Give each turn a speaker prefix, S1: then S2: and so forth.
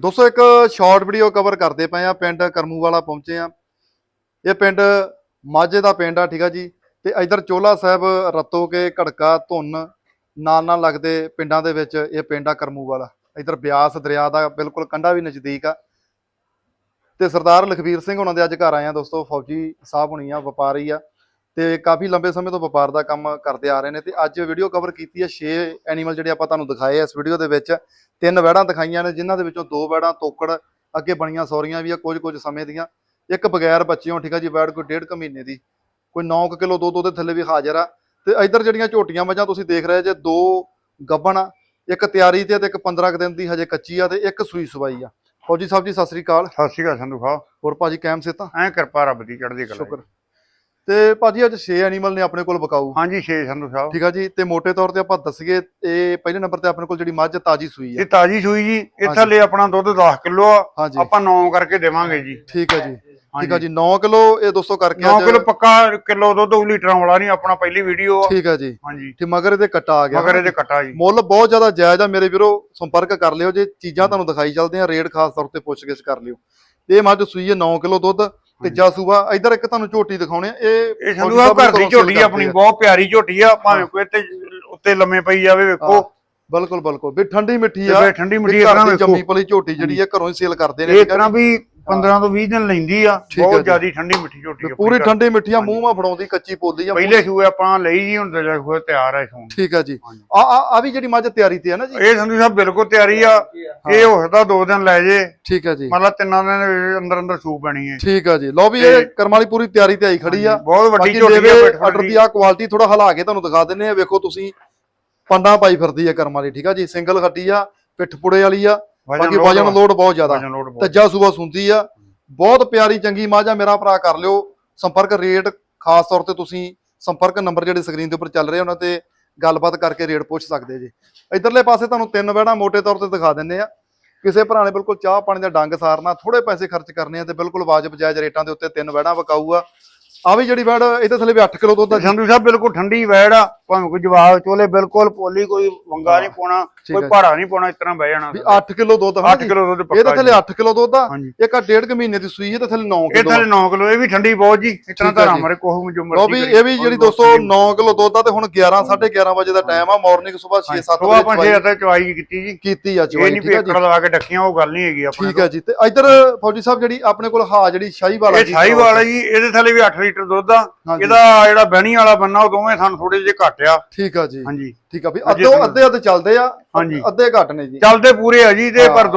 S1: ਦੋਸਤੋ, ਇੱਕ short video cover ਕਰਦੇ ਪਏ ਆ ਪਿੰਡ ਕਰਮੂ ਵਾਲਾ ਪਹੁੰਚੇ ਆ ਇਹ ਪਿੰਡ ਮਾਝੇ ਦਾ ਪਿੰਡ ਆ, ਠੀਕ ਆ ਜੀ। ਤੇ ਇਧਰ ਚੋਲਾ ਸਾਹਿਬ ਰਤੋ ਕੇ ਘੜਕਾ ਧੁੰਨ ਨਾਲ ਨਾਲ ਲੱਗਦੇ ਪਿੰਡਾਂ ਦੇ ਵਿੱਚ ਇਹ ਪਿੰਡ ਆ ਕਰਮੂ ਵਾਲਾ ਇਧਰ ਬਿਆਸ ਦਰਿਆ ਦਾ ਬਿਲਕੁਲ ਕੰਢਾ ਵੀ ਨਜ਼ਦੀਕ ਆ। ਤੇ ਸਰਦਾਰ ਲਖਵੀਰ ਸਿੰਘ ਉਹਨਾਂ ਦੇ ਅੱਜ ਘਰ ਆਏ ਆ ਦੋਸਤੋ, ਫੌਜੀ ਸਾਹਿਬ ਹੁਣੀ ਆ, ਵਪਾਰੀ ਆ। ਤੇ ਕਾਫੀ ਲੰਬੇ ਸਮੇਂ ਤੋਂ ਵਪਾਰ ਦਾ ਕੰਮ ਕਰਦੇ ਆ ਰਹੇ ਨੇ ਤੇ ਅੱਜ ਵੀਡੀਓ ਕਵਰ ਕੀਤੀ ਹੈ 6 ਐਨੀਮਲ ਜਿਹੜੇ ਆਪਾਂ ਤੁਹਾਨੂੰ ਦਿਖਾਏ ਇਸ ਵੀਡੀਓ ਦੇ ਵਿੱਚ। ਤਿੰਨ ਵੈੜਾਂ ਦਿਖਾਈਆਂ ਨੇ ਜਿਨ੍ਹਾਂ ਦੇ ਵਿੱਚੋਂ ਦੋ ਵੈੜਾਂ ਤੋਕੜ ਅੱਗੇ ਬਣੀਆਂ ਸੌਰੀਆਂ ਵੀ ਆ ਕੁਝ ਕੁਝ ਸਮੇਂ ਦੀਆਂ। ਇੱਕ ਬਗੈਰ ਬੱਚਿਆਂ ਠੀਕ ਆ ਜੀ ਵੈੜ ਕੋਈ ਡੇਢ ਕੁ ਮਹੀਨੇ ਦੀ। ਕੋਈ 9 ਕਿਲੋ ਦੁੱਧ ਉਹਦੇ ਥੱਲੇ ਵੀ ਹਾਜ਼ਰ ਆ। ਤੇ ਇੱਧਰ ਜਿਹੜੀਆਂ ਝੋਟੀਆਂ ਮੱਝਾਂ ਤੁਸੀਂ ਦੇਖ ਰਹੇ ਜੇ ਦੋ ਗੱਭਣ ਆ ਇੱਕ ਤਿਆਰੀ ਤੇ ਤੇ ਇੱਕ 15 ਕੁ ਦਿਨ ਦੀ ਹਜੇ ਕੱਚੀ ਆ ਤੇ ਇੱਕ ਸੂਈ ਸਵਾਈ ਆ। ਫੌਜੀ ਸਾਹਿਬ ਜੀ ਸਤਿ ਸ੍ਰੀ ਅਕਾਲ।
S2: ਸਤਿ ਸ਼੍ਰੀ ਅਕਾਲ ਸੰਧੂ ਸਾਹਿਬ।
S1: ਹੋਰ ਭਾਜੀ ਕੈਮ ਸੇ ਤਾਂ
S2: ਐ ਕਿਰਪਾ ਰੱਬ ਦੀ ਚੜ੍ਹਦੀ ਕਲਾ
S1: ਸ਼ੁਕਰ। ਤੇ ਭਾਜੀ ਅੱਜ 6 ਐਨੀਮਲ ਨੇ ਆਪਣੇ ਕੋਲ ਬਕਾਊ।
S2: ਹਾਂਜੀ ਛੇ ਸੰਧੂ ਸਾਹਿਬ
S1: ਠੀਕ ਆ ਜੀ ਤੇ ਮੋٹے ਤੌਰ ਤੇ ਆਪਾਂ ਦੱਸੀਏ ਇਹ ਪਹਿਲੇ ਨੰਬਰ ਤੇ ਆਪਣੇ ਕੋਲ ਜਿਹੜੀ ਮੱਝ ਤਾਜੀ ਸੂਈ ਆ।
S2: ਇਹ ਤਾਜੀ ਸੂਈ ਜੀ ਇਹ। ਥੱਲੇ ਆਪਣਾ ਦੁੱਧ 10 ਕਿਲੋ ਆ ਆਪਾਂ 9 ਕਰਕੇ ਦੇਵਾਂਗੇ ਜੀ।
S1: ਠੀਕ ਆ ਜੀ। ਠੀਕ ਆ। ਜੀ 9 ਕਿਲੋ ਇਹ ਦੋਸਤੋ ਕਰਕੇ
S2: 9
S1: ਅੱਜ
S2: ਕਿਲੋ ਪੱਕਾ ਕਿਲੋ ਦੁੱਧ ਉਹ ਲੀਟਰਾਂ ਵਾਲਾ ਨਹੀਂ ਆਪਣਾ ਪਹਿਲੀ ਵੀਡੀਓ
S1: ਠੀਕ ਆ ਜੀ।
S2: ਹਾਂਜੀ।
S1: ਤੇ ਮਗਰ ਇਹਦੇ ਕੱਟਾ ਆ ਗਿਆ।
S2: ਮਗਰ ਇਹਦੇ ਕੱਟਾ ਜੀ।
S1: ਮੁੱਲ ਬਹੁਤ ਜ਼ਿਆਦਾ ਜਾਇਜ਼ ਆ ਮੇਰੇ ਵੀਰੋ ਸੰਪਰਕ ਕਰ ਲਿਓ ਜੇ ਚੀਜ਼ਾਂ ਤੁਹਾਨੂੰ ਦਿਖਾਈ ਚੱਲਦੇ ਆ ਰੇਟ ਖਾਸ ਤੌਰ ਤੇ ਪੁੱਛ-ਗਿੱਛ ਕਰ ਲਿਓ। ਇਹ ਮੱਝ ਸੂਈ ਹੈ 9 ਕਿਲੋ ਦੁੱਧ। ਤੀਜਾ ਸੂਆ ਇਧਰ ਇੱਕ ਤੁਹਾਨੂੰ ਝੋਟੀ ਦਿਖਾਉਣੇ ਆ ਇਹ
S2: ਇਹ ਸੰਧੂ ਸਾਹਿਬ ਘਰ ਦੀ ਝੋਟੀ ਆ ਆਪਣੀ ਬਹੁਤ ਪਿਆਰੀ ਝੋਟੀ ਆ ਭਾਵੇਂ ਕੋਈ ਤੇ ਉੱਤੇ ਲੰਮੇ ਪਈ ਜਾਵੇ ਵੇਖੋ।
S1: ਬਿਲਕੁਲ ਬਿਲਕੁਲ। ਵੀ ਠੰਡੀ ਮਿੱਠੀ ਆ
S2: ਠੰਡੀ ਮਿੱਠੀ ਵੇਖੋ।
S1: ਜੰਮੀ ਪਲੀ ਝੋਟੀ ਜਿਹੜੀ ਆ ਘਰੋਂ ਹੀ ਸੇਲ ਕਰਦੇ ਨੇ
S2: ਇਹ
S1: ਆ
S2: ਤਰ੍ਹਾਂ ਵੀ 15 ਤੋਂ 20 ਦਿਨ ਲੈਂਦੀ ਆ
S1: ਠੀਕ ਆ
S2: ਬਹੁਤ
S1: ਜੀ।
S2: ਜ਼ਿਆਦੀ ਠੰਡੀ ਮਿੱਠੀ ਝੋਟੀ ਆ
S1: ਪੂਰੀ। ਠੰਡੀ ਮਿੱਠੀ ਆ ਮੂੰਹ ਮਾ ਫੜਾਉਂਦੀ ਕੱਚੀ ਪੋਲੀ ਆ
S2: ਪਹਿਲੇ ਸੂਏ ਆਪਾਂ ਲਈ ਜੀ ਹੁਣ ਦੂਜਾ ਸੂਆ ਤਿਆਰ ਆ ਸੋਣ।
S1: ਠੀਕ ਆ ਜੀ। ਆ ਆ ਆ ਵੀ ਜਿਹੜੀ ਮੱਝ ਤਿਆਰੀ ਤੇ ਆ ਨਾ ਜੀ?
S2: ਇਹ ਸੰਧੂ ਸਾਹਿਬ ਬਿਲਕੁਲ ਤਿਆਰੀ ਆ। ਇਹ ਹੋ ਸਕਦਾ ਦੋ ਦਿਨ ਲੈ ਜੇ।
S1: ਠੀਕ ਆ ਜੀ।
S2: ਮਤਲਬ ਤਿੰਨਾਂ ਦਿਨ ਦੇ ਅੰਦਰ ਅੰਦਰ ਸੂਪ ਬਣੀ ਹੈ
S1: ਠੀਕ ਆ ਜੀ। ਲਓ ਵੀ ਇਹ ਕਰਮ ਵਾਲੀ ਪੂਰੀ ਤਿਆਰੀ ਤੇ ਆਈ ਖੜੀ ਆ।
S2: ਬਹੁਤ ਵੱਡੀ
S1: ਬਾਕੀ
S2: ਝੋਟੀ ਆ
S1: ਲੇਵੇ ਆਰਡਰ ਦੀ ਆ ਕੁਆਲਿਟੀ ਥੋੜਾ ਹਿਲਾ ਕੇ ਤੁਹਾਨੂੰ ਦਿਖਾ ਦਿੰਨੇ ਆ। ਵੇਖੋ ਤੁਸੀਂ ਪੰਡਾ ਪਾਈ ਫਿਰਦੀ ਆ ਕਰਮ ਵਾਲੀ ਠੀਕ ਆ ਜੀ। ਸਿੰਗਲ ਖੱਟੀ ਆ ਪਿੱਠ ਪੁੜੇ ਵਾਲੀ ਆ। ਬਾਕੀ ਵਜਨ ਲੋਡ ਬਹੁਤ ਜ਼ਿਆਦਾ।
S2: ਵਜਨ ਲੋਡ ਬਹੁਤ
S1: ਤੱਜਾ ਸੂਆ ਸੁੰਦੀ ਆ ਬਹੁਤ ਪਿਆਰੀ ਚੰਗੀ ਮਾਝਾ ਮੇਰਾ ਭਰਾ ਕਰ ਲਿਓ। ਸੰਪਰਕ ਰੇਟ ਖਾਸ ਤੌਰ ਤੇ ਤੁਸੀਂ ਸੰਪਰਕ ਨੰਬਰ ਜਿਹੜੇ ਸਕਰੀਨ ਦੇ ਉੱਪਰ ਚੱਲ ਰਹੇ ਉਹਨਾਂ ਤੇ ਗੱਲਬਾਤ ਕਰਕੇ ਰੇਟ ਪੁੱਛ ਸਕਦੇ ਜੀ। ਇਧਰਲੇ ਪਾਸੇ ਤੁਹਾਨੂੰ ਤਿੰਨ ਵੈੜਾਂ ਮੋٹے ਤੌਰ ਤੇ ਦਿਖਾ ਦਿੰਨੇ ਆ। ਕਿਸੇ ਭਰਾ ਨੇ ਬਿਲਕੁਲ ਚਾਹ ਪਾਣੀ ਦਾ ਡੰਗ ਸਾਰਨਾ ਥੋੜੇ ਪੈਸੇ ਖਰਚ ਕਰਨੇ ਆ ਤੇ ਬਿਲਕੁਲ ਵਾਜਬ ਜਾਇਜ਼ ਰੇਟਾਂ ਦੇ ਉੱਤੇ ਤਿੰਨ ਵੈੜਾਂ ਵਿਕਾਊ ਆ ਆ ਵੀ ਜਿਹੜੀ ਵੈੜ ਇਹਦੇ ਥੱਲੇ ਵੀ 8 ਕਿਲੋ ਦੁੱਧ ਆ ਜੀ।
S2: ਸੰਧੂ ਸਾਹਿਬ ਬਿਲਕੁਲ ਠੰਡੀ ਵੈੜ ਆ। ਭਾਵੇਂ ਕੋਈ ਜਵਾਬ ਚੋਲੇ ਬਿਲਕੁਲ ਪੋਲੀ ਕੋਈ ਵੰਗਾ ਨਹੀਂ ਪਾਉਣਾ ਕੋਈ। ਭਾੜਾ ਨਹੀਂ ਪਾਉਣਾ ਇਸ ਤਰ੍ਹਾਂ ਬਹਿ ਜਾਣਾ।
S1: ਵੀ 8 ਕਿਲੋ ਦੁੱਧ ਹਨਾ
S2: 8
S1: ਜੀ?
S2: ਕਿਲੋ ਦੁੱਧ
S1: ਇਹਦੇ
S2: ਪੱਕਾ
S1: ਥੱਲੇ
S2: ਜੀ।
S1: 8 ਕਿਲੋ ਦੁੱਧ ਆ। ਇੱਕ ਆ ਡੇਢ ਕੁ ਮਹੀਨੇ ਦੀ ਸੂਈ ਹੈ ਤੇ ਥੱਲੇ 9
S2: ਇਹ
S1: ਕਿਲੋ
S2: ਥੱਲੇ 9 ਕਿਲੋ ਇਹ ਵੀ ਠੰਡੀ ਬਹੁਤ ਜੀ। ਇਸ ਤਰ੍ਹਾਂ
S1: ਠੀਕ ਹੈ
S2: ਧਾਰਾਂ
S1: ਜੀ।
S2: ਮਾਰੇ ਕੋਹ ਜੋ
S1: ਲੋ
S2: ਮਰਜ਼ੀ
S1: ਵੀ
S2: ਕਰੀ।
S1: ਇਹ ਵੀ ਜਿਹੜੀ ਦੋਸਤੋ 9 ਕਿਲੋ ਦੁੱਧ ਆ ਤੇ ਹੁਣ 11 11:30 ਵਜੇ ਦਾ ਟਾਈਮ ਆ ਮਾਰਨਿੰਗ ਸਵੇਰ 6 7
S2: ਉਹ ਆਪਾਂ
S1: ਵਜੇ
S2: ਛੇ
S1: ਚਵਾਈ।
S2: ਕੀਤੀ ਜੀ।
S1: ਕੀਤੀ ਆ
S2: ਇਹ
S1: ਚਵਾਈ
S2: ਨਹੀਂ
S1: ਆ ਜੀ।
S2: ਪੇਕੜ ਲਗਾ ਕੇ ਡੱਕੀਆਂ ਉਹ ਗੱਲ ਨਹੀਂ ਹੈਗੀ ਆਪਣੇ
S1: ਠੀਕ ਹੈ ਜੀ। ਤੇ ਇਧਰ ਫੌਜੀ ਸਾਹਿਬ ਜਿਹੜੀ ਆਪਣੇ ਕੋਲ ਹਾ ਜਿਹੜੀ ਸ਼ਾਹੀ ਵਾਲਾ
S2: ਇਹ ਛਾਈ ਵਾਲਾ ਜੀ ਇਹਦੇ ਥੱਲੇ ਵੀ 8 ਲੀਟਰ ਦੁੱਧ ਆ
S1: ਹਾਂਜੀ।
S2: ਇਹਦਾ ਜਿਹੜਾ ਬਹਿਣੀ ਵਾਲਾ ਬੰਨਾ ਉਹ ਦੋਵੇਂ ਸਾਨੂੰ ਥੋੜੇ ਜਿਹੇ ਘੱਟ ਆ
S1: ਠੀਕ ਆ ਜੀ
S2: ਹਾਂਜੀ
S1: ਠੀਕ ਆ ਵੀ ਅੱਧੋ। ਅੱਧੇ ਅੱਧੇ ਚੱਲਦੇ ਆ
S2: ਹਾਂਜੀ।
S1: ਅੱਧੇ ਘੱਟ ਨੇ ਜੀ
S2: ਚੱਲਦੇ ਪੂਰੇ ਆ ਜੀ ਤੇ ਪਰ।